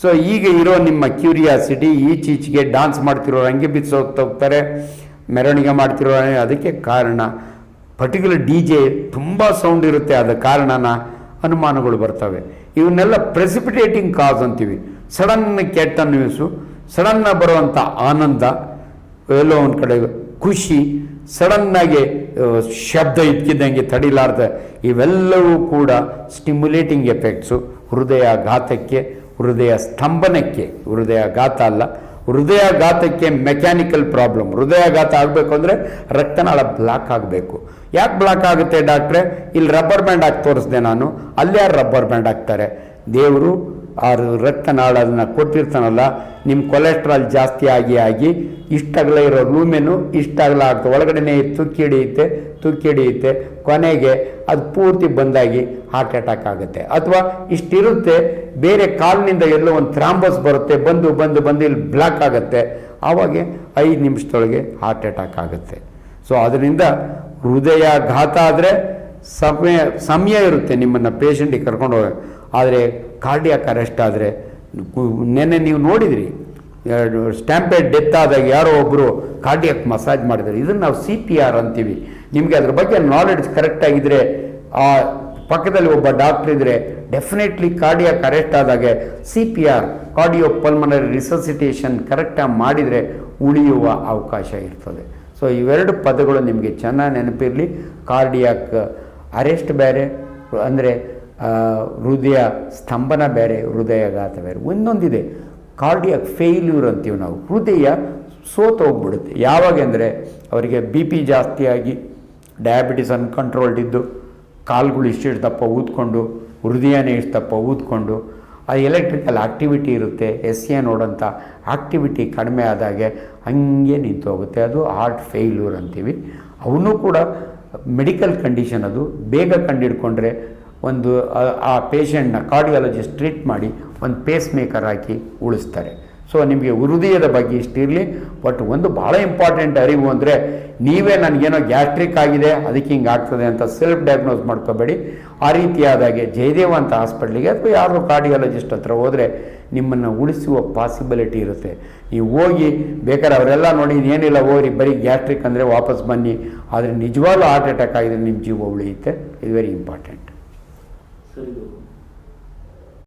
So ಈಗ ಇರೋ ನಿಮ್ಮ ಕ್ಯೂರಿಯಾಸಿಟಿ ಈಚೀಚೆಗೆ ಡಾನ್ಸ್ ಮಾಡ್ತಿರೋರು ಹಂಗೆ ಹೋಗ್ತಾರೆ, ಮೆರವಣಿಗೆ ಮಾಡ್ತಿರೋ ಅದಕ್ಕೆ ಕಾರಣ ಪರ್ಟಿಕ್ಯುಲರ್ ಡಿ ಜೆ ತುಂಬ ಸೌಂಡ್ ಇರುತ್ತೆ, ಆದ ಕಾರಣನ ಅನುಮಾನಗಳು ಬರ್ತವೆ. ಇವನ್ನೆಲ್ಲ ಪ್ರೆಸಿಪಿಟೇಟಿಂಗ್ ಕಾಸ್ ಅಂತೀವಿ. ಸಡನ್ ಕೆಟ್ಟ ನ್ಯೂಸು ಸಡನ್ನ ಬರುವಂಥ ಆನಂದ, ಎಲ್ಲೋ ಒಂದು ಕಡೆ ಖುಷಿ ಸಡನ್ನಾಗಿ ಶಬ್ದ ಇದ್ಕಿದ್ದಂಗೆ ತಡಿಲಾರ್ದ, ಇವೆಲ್ಲವೂ ಕೂಡ ಸ್ಟಿಮ್ಯುಲೇಟಿಂಗ್ ಎಫೆಕ್ಟ್ಸು ಹೃದಯಾಘಾತಕ್ಕೆ ಹೃದಯ ಸ್ತಂಭನಕ್ಕೆ ಹೃದಯಾಘಾತ ಅಲ್ಲ ಹೃದಯಾಘಾತಕ್ಕೆ ಮೆಕ್ಯಾನಿಕಲ್ ಪ್ರಾಬ್ಲಮ್ ಹೃದಯಾಘಾತ ಆಗಬೇಕು ಅಂದರೆ ರಕ್ತನಾಳ ಬ್ಲಾಕ್ ಆಗಬೇಕು. ಯಾಕೆ ಬ್ಲಾಕ್ ಆಗುತ್ತೆ ಡಾಕ್ಟ್ರೆ? ಇಲ್ಲಿ ರಬ್ಬರ್ ಬ್ಯಾಂಡ್ ಹಾಕಿ ತೋರಿಸ್ದೆ ನಾನು. ಅಲ್ಲಿ ಯಾರು ರಬ್ಬರ್ ಬ್ಯಾಂಡ್ ಹಾಕ್ತಾರೆ? ದೇವರು ಆ ರಕ್ತನಾಳ ಅದನ್ನು ಕೊಟ್ಟಿರ್ತಾನಲ್ಲ ನಿಮ್ಮ ಕೊಲೆಸ್ಟ್ರಾಲ್ ಜಾಸ್ತಿ ಆಗಿ ಆಗಿ ಇಷ್ಟಗಲ ಇರೋ ಲೂಮೆನು ಇಷ್ಟಗಲ ಆಗ್ತದೆ. ಒಳಗಡೆನೇ ತುಕ್ಕಿ ಹಿಡಿಯುತ್ತೆ ತುಕ್ಕಿ ಹಿಡಿಯುತ್ತೆ. ಕೊನೆಗೆ ಅದು ಪೂರ್ತಿ ಬಂದಾಗಿ ಹಾರ್ಟ್ ಅಟ್ಯಾಕ್ ಆಗುತ್ತೆ. ಅಥವಾ ಇಷ್ಟಿರುತ್ತೆ, ಬೇರೆ ಕಾಲಿನಿಂದ ಎಲ್ಲೋ ಒಂದು ಥ್ರಾಂಬಸ್ ಬರುತ್ತೆ, ಬಂದು ಬಂದು ಬಂದು ಇಲ್ಲಿ ಬ್ಲಾಕ್ ಆಗುತ್ತೆ. ಆವಾಗ ಐದು ನಿಮಿಷದೊಳಗೆ ಹಾರ್ಟ್ ಅಟ್ಯಾಕ್ ಆಗುತ್ತೆ. ಸೊ, ಅದರಿಂದ ಹೃದಯಾಘಾತ ಆದರೆ ಸಮಯ ಸಮಯ ಇರುತ್ತೆ ನಿಮ್ಮನ್ನು ಪೇಷಂಟಿಗೆ ಕರ್ಕೊಂಡು ಹೋಗಿ ಆದರೆ ಕಾರ್ಡಿಯಾಕ್ ಅರೆಸ್ಟ್ ಆದರೆ ನೆನ್ನೆ ನೀವು ನೋಡಿದಿರಿ ಸ್ಟ್ಯಾಂಪೇಡ್ ಡೆತ್ ಆದಾಗ ಯಾರೋ ಒಬ್ಬರು ಕಾರ್ಡಿಯಾಕ್ ಮಸಾಜ್ ಮಾಡಿದ್ದಾರೆ ಇದನ್ನು ನಾವು ಸಿ ಪಿ ಆರ್ ಅಂತೀವಿ. ನಿಮಗೆ ಅದ್ರ ಬಗ್ಗೆ ನಾಲೆಡ್ಜ್ ಕರೆಕ್ಟ್ ಆಗಿದ್ರೆ, ಆ ಪಕ್ಕದಲ್ಲಿ ಒಬ್ಬ ಡಾಕ್ಟರ್ ಇದ್ದರೆ definitely cardiac arrest ಆದಾಗೆ C P R cardio pulmonary resuscitation ಕರೆಕ್ಟಾಗಿ ಮಾಡಿದರೆ ಉಳಿಯುವ ಅವಕಾಶ ಇರ್ತದೆ. ಸೊ ಇವೆರಡು ಪದಗಳು ನಿಮಗೆ ಚೆನ್ನಾಗಿ ನೆನಪಿರಲಿ. ಕಾರ್ಡಿಯಾಕ್ ಅರೆಸ್ಟ್ ಬೇರೆ, ಅಂದರೆ ಹೃದಯ ಸ್ತಂಭನ ಬೇರೆ ಹೃದಯಘಾತ ಬೇರೆ ಒಂದೊಂದಿದೆ. ಕಾರ್ಡಿಯಾಕ್ ಫೇಲ್ಯೂರ್ ಅಂತೀವಿ ನಾವು. ಹೃದಯ ಸೋತೋಗ್ಬಿಡುತ್ತೆ ಯಾವಾಗ ಅಂದರೆ ಅವರಿಗೆ ಬಿ ಪಿ ಜಾಸ್ತಿಯಾಗಿ ಡಯಾಬಿಟಿಸ್ ಅನ್ಕಂಟ್ರೋಲ್ಡ್ ಇದ್ದು, ಕಾಲುಗಳು ಇಷ್ಟು ದಪ್ಪ ಊದ್ಕೊಂಡು, ಹೃದಯನೇ ಇಷ್ಟು ದಪ್ಪ ಊದ್ಕೊಂಡು, ಆ ಎಲೆಕ್ಟ್ರಿಕಲ್ ಆಕ್ಟಿವಿಟಿ ಇರುತ್ತೆ ಎಸ್ ಎ ನೋಡೋಂಥ ಆಕ್ಟಿವಿಟಿ ಕಡಿಮೆ ಆದಾಗೆ ಹಂಗೆ ನಿಂತು ಹೋಗುತ್ತೆ. ಅದು ಹಾರ್ಟ್ ಫೇಲ್ಯೂರ್ ಅಂತೀವಿ. ಅವನು ಕೂಡ ಮೆಡಿಕಲ್ ಕಂಡೀಷನ್ ಅದು. ಬೇಗ ಕಂಡಿಡ್ಕೊಂಡ್ರೆ ಒಂದು, ಆ- ಪೇಷಂಟ್ನ ಕಾರ್ಡಿಯಾಲಜಿಸ್ಟ್ ಟ್ರೀಟ್ ಮಾಡಿ ಒಂದು ಪೇಸ್ ಮೇಕರ್ ಹಾಕಿ ಉಳಿಸ್ತಾರೆ. ಸೊ ನಿಮಗೆ ಹೃದಯದ ಬಗ್ಗೆ ಇಷ್ಟಿರಲಿ ಬಟ್ ಒಂದು ಭಾಳ ಇಂಪಾರ್ಟೆಂಟ್ ಅರಿವು ಅಂದರೆ ನೀವೇ ನನಗೇನೋ ಗ್ಯಾಸ್ಟ್ರಿಕ್ ಆಗಿದೆ, ಅದಕ್ಕೆ ಹಿಂಗೆ ಆಗ್ತದೆ ಅಂತ ಸೆಲ್ಫ್ ಡಯಾಗ್ನೋಸ್ ಮಾಡ್ಕೋಬೇಡಿ. ಆ ರೀತಿಯಾದಾಗೆ ಜಯದೇವ ಅಂತ ಹಾಸ್ಪಿಟ್ಲಿಗೆ ಅಥವಾ ಯಾರೋ ಕಾರ್ಡಿಯಾಲಜಿಸ್ಟ್ ಹತ್ರ ಹೋದರೆ ನಿಮ್ಮನ್ನು ಉಳಿಸುವ ಪಾಸಿಬಿಲಿಟಿ ಇರುತ್ತೆ. ನೀವು ಹೋಗಿ, ಬೇಕಾದ್ರೆ ಅವರೆಲ್ಲ ನೋಡಿ ಏನಿಲ್ಲ ಹೋಗ್ರಿ, ಬರೀ ಗ್ಯಾಸ್ಟ್ರಿಕ್ ಅಂದರೆ ವಾಪಸ್ ಬನ್ನಿ. ಆದರೆ ನಿಜವಾಗ್ಲೂ ಹಾರ್ಟ್ ಅಟ್ಯಾಕ್ ಆಗಿದ್ರೆ ನಿಮ್ಮ ಜೀವ ಉಳಿಯುತ್ತೆ. ಇದು ವೆರಿ ಇಂಪಾರ್ಟೆಂಟ್ ಸರ್ ಇದು